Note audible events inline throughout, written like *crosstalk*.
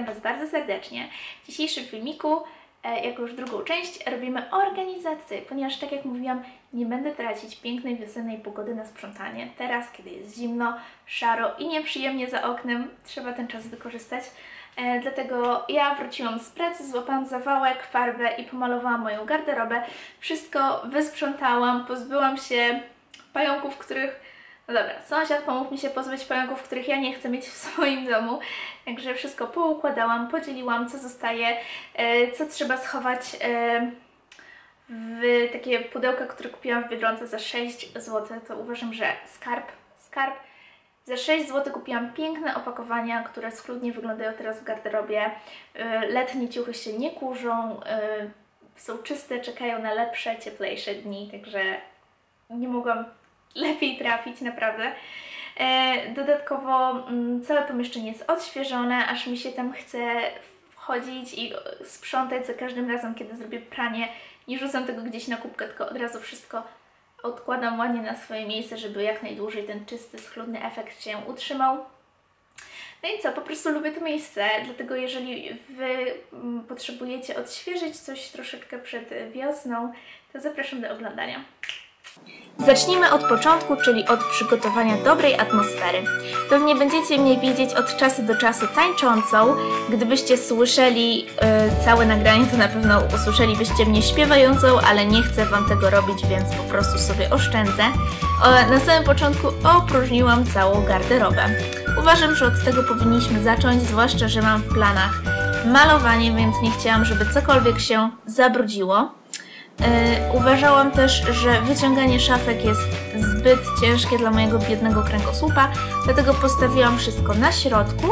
witam Was bardzo serdecznie. W dzisiejszym filmiku, e, jako już drugą część, robimy organizację, ponieważ tak jak mówiłam, nie będę tracić pięknej wiosennej pogody na sprzątanie. Teraz, kiedy jest zimno, szaro i nieprzyjemnie za oknem, trzeba ten czas wykorzystać. E, dlatego ja wróciłam z pracy, złapałam zawałek, farbę i pomalowałam moją garderobę. Wszystko wysprzątałam, pozbyłam się pająków, których no dobra, sąsiad pomógł mi się pozbyć pająków, których ja nie chcę mieć w swoim domu. Także wszystko poukładałam, podzieliłam, co zostaje, e, co trzeba schować e, w takie pudełka, które kupiłam w Biedronce za 6 zł. To uważam, że skarb, skarb. Za 6 zł kupiłam piękne opakowania, które schludnie wyglądają teraz w garderobie. E, letnie ciuchy się nie kurzą, są czyste, czekają na lepsze, cieplejsze dni, także nie mogłam lepiej trafić, naprawdę. E, dodatkowo mm, całe pomieszczenie jest odświeżone, aż mi się tam chce wchodzić i sprzątać za każdym razem, kiedy zrobię pranie. Nie rzucam tego gdzieś na kubkę, tylko od razu wszystko odkładam ładnie na swoje miejsce, żeby jak najdłużej ten czysty, schludny efekt się utrzymał. No i co, po prostu lubię to miejsce, dlatego jeżeli Wy mm, potrzebujecie odświeżyć coś troszeczkę przed wiosną, to zapraszam do oglądania. Zacznijmy od początku, czyli od przygotowania dobrej atmosfery. Pewnie będziecie mnie widzieć od czasu do czasu tańczącą. Gdybyście słyszeli y, całe nagranie, to na pewno usłyszelibyście mnie śpiewającą, ale nie chcę Wam tego robić, więc po prostu sobie oszczędzę. O, na samym początku opróżniłam całą garderobę. Uważam, że od tego powinniśmy zacząć, zwłaszcza, że mam w planach malowanie, więc nie chciałam, żeby cokolwiek się zabrudziło. E, uważałam też, że wyciąganie szafek jest zbyt ciężkie dla mojego biednego kręgosłupa, dlatego postawiłam wszystko na środku,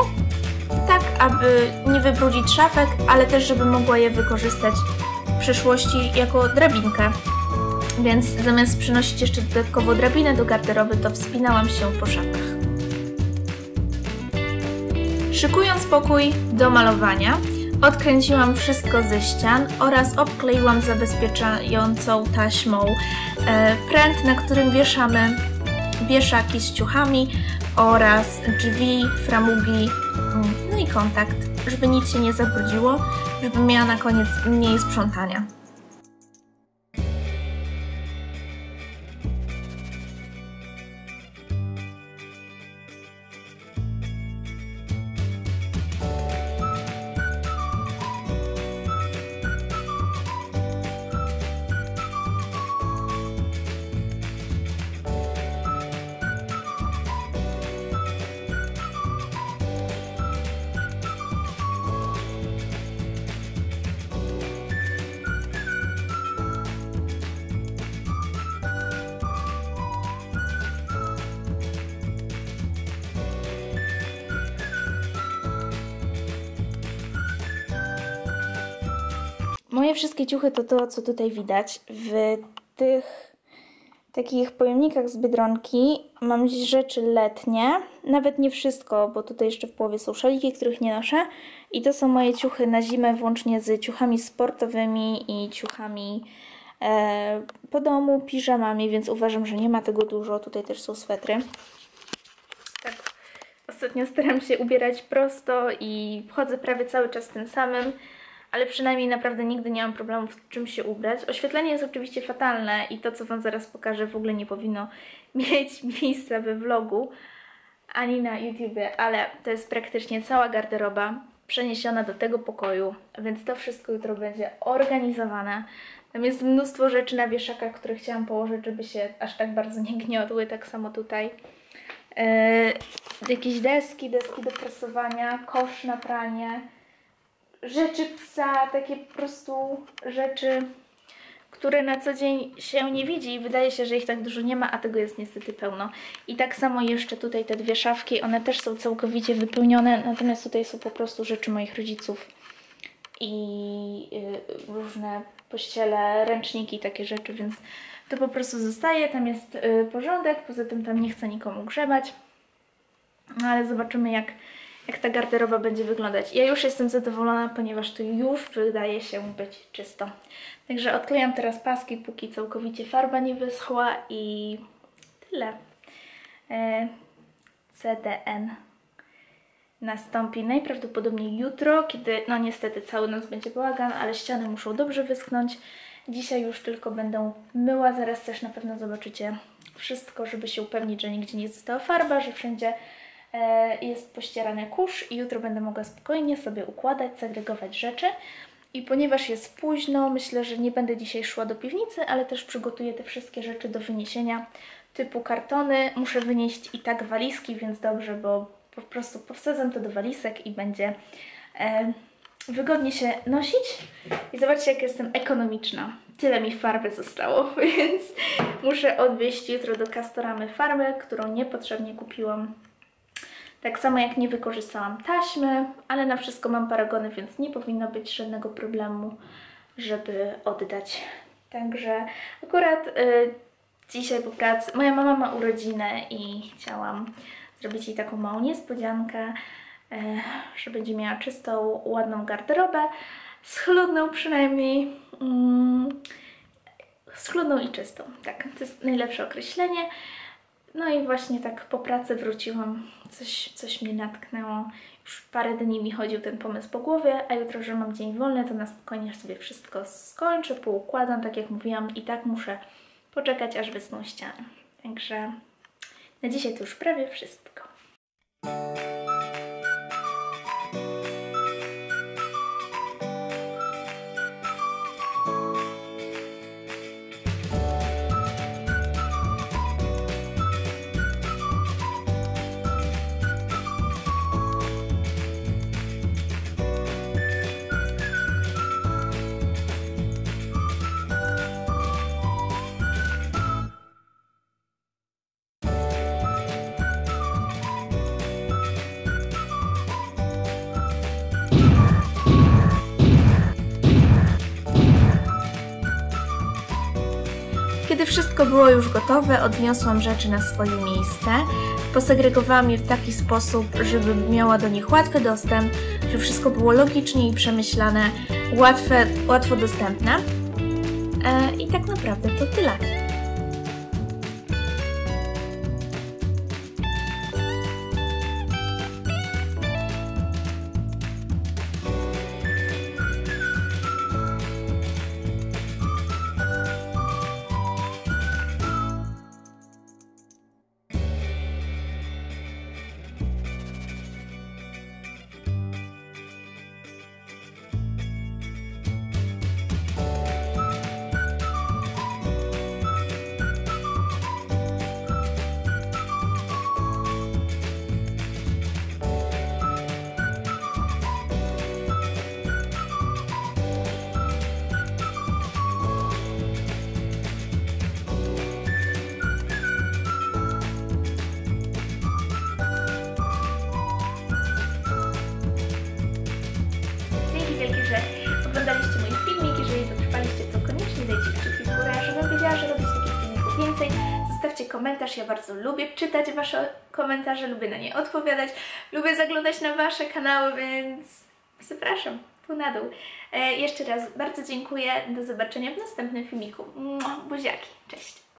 tak aby nie wybrudzić szafek, ale też żeby mogła je wykorzystać w przyszłości jako drabinkę. Więc zamiast przynosić jeszcze dodatkowo drabinę do garderoby, to wspinałam się po szafkach. Szykując pokój do malowania, Odkręciłam wszystko ze ścian oraz obkleiłam zabezpieczającą taśmą e, pręt, na którym wieszamy wieszaki z ciuchami oraz drzwi, framugi, mm, no i kontakt, żeby nic się nie zabrudziło, żeby miała na koniec mniej sprzątania. Moje wszystkie ciuchy to to, co tutaj widać. W tych takich pojemnikach z Biedronki mam rzeczy letnie. Nawet nie wszystko, bo tutaj jeszcze w połowie są szaliki, których nie noszę. I to są moje ciuchy na zimę, włącznie z ciuchami sportowymi i ciuchami e, po domu, piżamami, więc uważam, że nie ma tego dużo. Tutaj też są swetry. Tak, ostatnio staram się ubierać prosto i chodzę prawie cały czas tym samym ale przynajmniej naprawdę nigdy nie mam problemu w czym się ubrać. Oświetlenie jest oczywiście fatalne i to, co Wam zaraz pokażę, w ogóle nie powinno *laughs* mieć miejsca we vlogu ani na YouTubie, ale to jest praktycznie cała garderoba przeniesiona do tego pokoju, więc to wszystko jutro będzie organizowane. Tam jest mnóstwo rzeczy na wieszakach, które chciałam położyć, żeby się aż tak bardzo nie gniotły, tak samo tutaj. Yy, jakieś deski, deski do prasowania, kosz na pranie, rzeczy psa, takie po prostu rzeczy, które na co dzień się nie widzi i wydaje się, że ich tak dużo nie ma, a tego jest niestety pełno. I tak samo jeszcze tutaj te dwie szafki, one też są całkowicie wypełnione, natomiast tutaj są po prostu rzeczy moich rodziców i y, różne pościele, ręczniki, takie rzeczy, więc to po prostu zostaje, tam jest y, porządek, poza tym tam nie chcę nikomu grzebać, no ale zobaczymy jak jak ta garderoba będzie wyglądać. Ja już jestem zadowolona, ponieważ to już wydaje się być czysto. Także odklejam teraz paski, póki całkowicie farba nie wyschła i tyle. E, CDN. nastąpi najprawdopodobniej jutro, kiedy, no niestety cały noc będzie bałagan, ale ściany muszą dobrze wyschnąć. Dzisiaj już tylko będę myła, zaraz też na pewno zobaczycie wszystko, żeby się upewnić, że nigdzie nie została farba, że wszędzie jest pościerany kurz i jutro będę mogła spokojnie sobie układać, segregować rzeczy. I ponieważ jest późno, myślę, że nie będę dzisiaj szła do piwnicy, ale też przygotuję te wszystkie rzeczy do wyniesienia typu kartony. Muszę wynieść i tak walizki, więc dobrze, bo po prostu powsadzam to do walizek i będzie e, wygodnie się nosić. I zobaczcie, jak jestem ekonomiczna. Tyle mi farby zostało, *laughs* więc muszę odwieźć jutro do Castoramy farbę, którą niepotrzebnie kupiłam. Tak samo jak nie wykorzystałam taśmy, ale na wszystko mam paragony, więc nie powinno być żadnego problemu, żeby oddać. Także akurat y, dzisiaj po pracy, moja mama ma urodzinę i chciałam zrobić jej taką małą niespodziankę, y, że będzie miała czystą, ładną garderobę, schludną przynajmniej. Mm, schludną i czystą, tak, to jest najlepsze określenie. No i właśnie tak po pracy wróciłam, coś, coś mnie natknęło. Już parę dni mi chodził ten pomysł po głowie, a jutro, że mam dzień wolny, to na spokojnie sobie wszystko skończę, poukładam, tak jak mówiłam, i tak muszę poczekać, aż wysną ściany. Także na dzisiaj to już prawie wszystko. Wszystko było już gotowe, odniosłam rzeczy na swoje miejsce. Posegregowałam je w taki sposób, żeby miała do nich łatwy dostęp, żeby wszystko było logicznie i przemyślane, łatwe, łatwo dostępne. E, I tak naprawdę to tyle. Komentarz, ja bardzo lubię czytać Wasze komentarze, lubię na nie odpowiadać, lubię zaglądać na Wasze kanały, więc zapraszam tu na dół. E, jeszcze raz bardzo dziękuję, do zobaczenia w następnym filmiku. Buziaki, cześć!